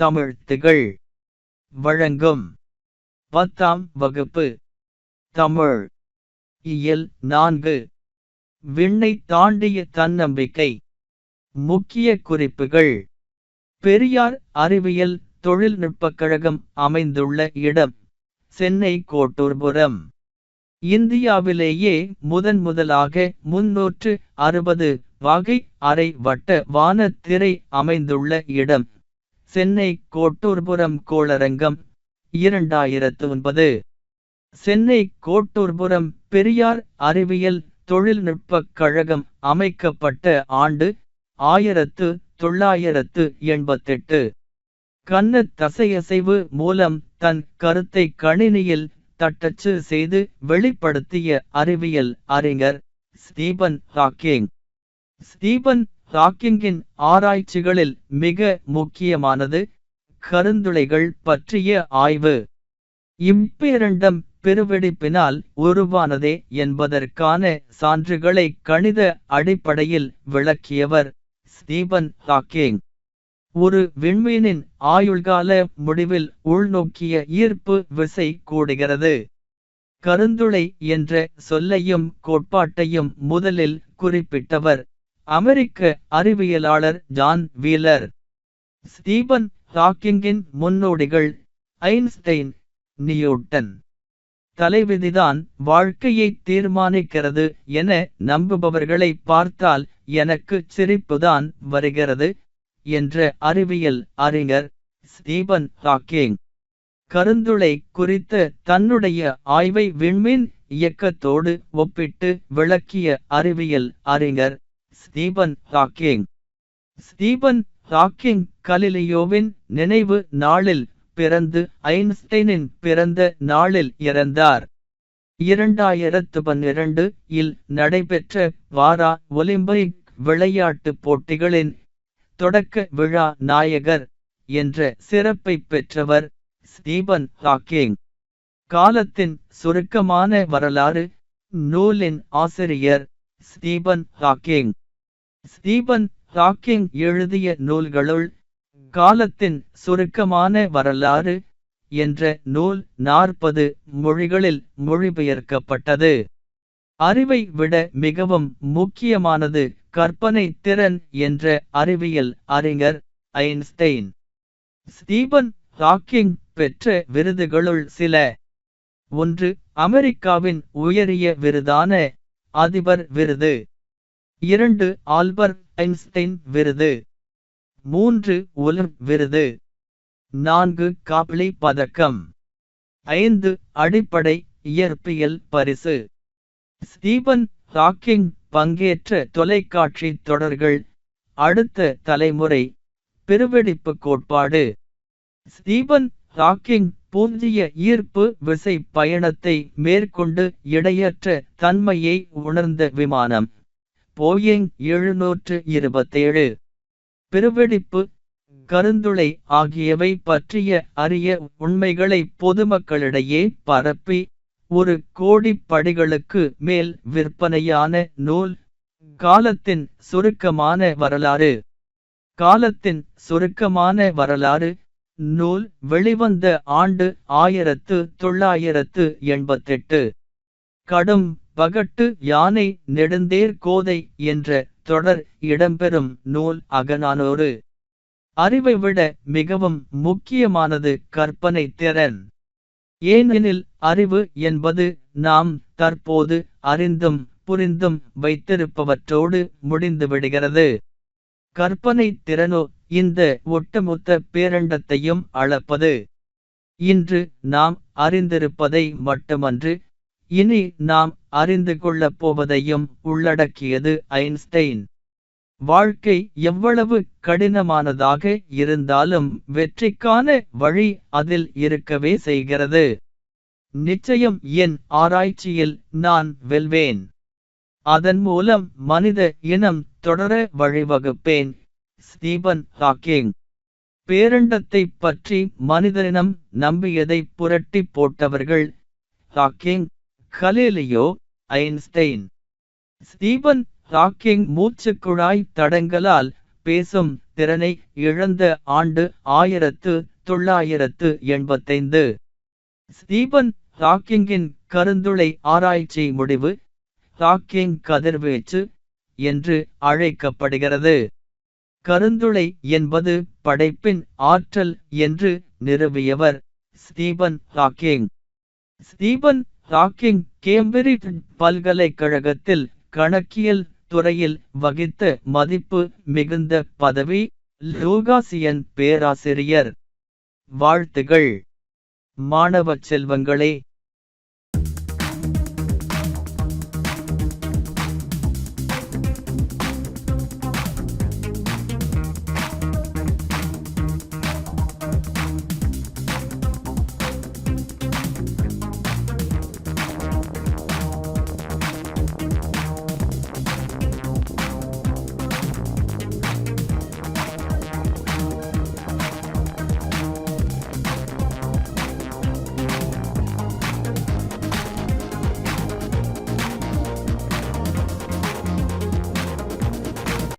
தமிழ் திகழ். வழங்கும். பத்தாம் வகுப்பு. தமிழ். இயல் நான்கு. விண்ணை தாண்டிய தன்னம்பிக்கை. முக்கிய குறிப்புகள். பெரியார் அறிவியல் தொழில்நுட்பக் கழகம் அமைந்துள்ள இடம். சென்னை கோட்டூர்புரம். இந்தியாவிலேயே முதன் முதலாக முன்னூற்று அறுபது வகை அரை வட்ட வான திரை அமைந்துள்ள இடம். சென்னை கோட்டூர்புரம் கோளரங்கம் இரண்டாயிரத்து ஒன்பது. சென்னை கோட்டூர்புரம் பெரியார் அறிவியல் தொழில்நுட்பக் கழகம் அமைக்கப்பட்ட ஆண்டு ஆயிரத்து தொள்ளாயிரத்து எண்பத்தெட்டு. கண்ண தசையசைவு மூலம் தன் கருத்தை கணினியில் தட்டச்சு செய்து வெளிப்படுத்திய அறிவியல் அறிஞர் ஸ்டீபன் ஹாக்கிங். ஸ்டீபன் ஹாக்கிங்கின் ஆராய்ச்சிகளில் மிக முக்கியமானது கருந்துளைகள் பற்றிய ஆய்வு. இப்பேரண்டம் பெருவெடிப்பினால் உருவானதே என்பதற்கான சான்றுகளை கணித அடிப்படையில் விளக்கியவர் ஸ்டீபன் ஹாக்கிங் ஒரு விண்மீனின் ஆயுள்கால முடிவில் உள்நோக்கிய ஈர்ப்பு விசை கூடுகிறது. கருந்துளை என்ற சொல்லையும் கோட்பாட்டையும் முதலில் குறிப்பிட்டவர் அமெரிக்க அறிவியலாளர் ஜான் வீலர் ஸ்டீபன் ஹாக்கிங்கின் முன்னோடிகள் ஐன்ஸ்டைன் நியூட்டன். தலைவிதிதான் வாழ்க்கையை தீர்மானிக்கிறது என நம்புபவர்களை பார்த்தால் எனக்கு சிரிப்புதான் வருகிறது என்ற அறிவியல் அறிஞர் ஸ்டீபன் ஹாக்கிங். கருந்துளை குறித்த தன்னுடைய ஆய்வை விண்மீன் இயக்கத்தோடு ஒப்பிட்டு விளக்கிய அறிவியல் அறிஞர் ஸ்டீபன் ஹாக்கிங் ஸ்டீபன் ஹாக்கிங் கலிலியோவின் நினைவு நாளில் பிறந்து ஐன்ஸ்டைனின் பிறந்த நாளில் இறந்தார். இரண்டாயிரத்து பன்னிரண்டு இல் நடைபெற்ற வாரா ஒலிம்பிக் விளையாட்டுப் போட்டிகளின் தொடக்க விழா நாயகர் என்ற சிறப்பை பெற்றவர் ஸ்டீபன் ஹாக்கிங் காலத்தின் சுருக்கமான வரலாறு நூலின் ஆசிரியர் ஸ்டீபன் ஹாக்கிங் ஸ்டீபன் ஹாக்கிங் எழுதிய நூல்களுள் காலத்தின் சுருக்கமான வரலாறு என்ற நூல் நாற்பது மொழிகளில் மொழிபெயர்க்கப்பட்டது. அறிவை விட மிகவும் முக்கியமானது கற்பனை திறன் என்ற அறிவியல் அறிஞர் ஐன்ஸ்டைன். ஸ்டீபன் ஹாக்கிங் பெற்ற விருதுகளுள் சில. ஒன்று அமெரிக்காவின் உயரிய விருதான அதிபர் விருது. இரண்டு ஆல்பர்ட் ஐன்ஸ்டைன் விருது. மூன்று உலர் விருது. நான்கு காப்ளி பதக்கம். ஐந்து அடிப்படை இயற்பியல் பரிசு. ஸ்டீபன் ஹாக்கிங் பங்கேற்ற தொலைக்காட்சி தொடர்கள். அடுத்த தலைமுறை பெருவெடிப்பு கோட்பாடு. ஸ்டீபன் ஹாக்கிங் பூஞ்சிய ஈர்ப்பு விசை பயணத்தை மேற்கொண்டு இடையற்ற தன்மையை உணர்ந்த விமானம். போயிங் எழுநூற்று இருபத்தேழு. பெருவெடிப்பு கருந்துளை ஆகியவை பற்றிய அரிய உண்மைகளை பொதுமக்களிடையே பரப்பி ஒரு கோடி படிகளுக்கு மேல் விற்பனையான நூல் காலத்தின் சுருக்கமான வரலாறு. காலத்தின் சுருக்கமான வரலாறு நூல் வெளிவந்த ஆண்டு ஆயிரத்து தொள்ளாயிரத்து எண்பத்தெட்டு. கடும் பகட்டு யானை நெடுந்தேர் கோதை என்ற தொடர் இடம்பெறும் நூல் அகனானோரு அறிவை விட மிகவும் முக்கியமானது கற்பனை திறன். ஏனெனில் அறிவு என்பது நாம் தற்போது அறிந்தும் புரிந்தும் வைத்திருப்பவற்றோடு முடிந்துவிடுகிறது கற்பனை திறனோ இந்த ஒட்டுமொத்த பேரண்டத்தையும் அளப்பது. இன்று நாம் அறிந்திருப்பதை மட்டுமன்று இனி நாம் அறிந்து கொள்ளப் போவதையும் உள்ளடக்கியது ஐன்ஸ்டைன். வாழ்க்கை எவ்வளவு கடினமானதாக இருந்தாலும் வெற்றிக்கான வழி அதில் இருக்கவே செய்கிறது. நிச்சயம் என் ஆராய்ச்சியில் நான் வெல்வேன். அதன் மூலம் மனித இனம் தொடர வழிவகுப்பேன் ஸ்டீபன் ஹாக்கிங். பேரண்டத்தை பற்றி மனிதனினம் நம்பியதை புரட்டி போட்டவர்கள் Hawking. Galileo Einstein. Stephen Hawking மூச்சுக்குழாய் தடங்கலால் பேசும் திறனை இழந்த ஆண்டு ஆயிரத்து தொள்ளாயிரத்து எண்பத்தைந்து. ஸ்டீபன் ஹாக்கிங்கின் கருந்துளை ஆராய்ச்சி முடிவு ஹாக்கிங் கதிர்வீச்சு என்று அழைக்கப்படுகிறது. கருந்துளை என்பது படைப்பின் ஆற்றல் என்று நிறுவியவர் Stephen Hawking Stephen Hawking Cambridge பல்கலைக்கழகத்தில் கணக்கியல் துறையில் வகித்த மதிப்பு மிகுந்த பதவி லூகாசியன் பேராசிரியர். வாழ்த்துகள். மாணவ செல்வங்களே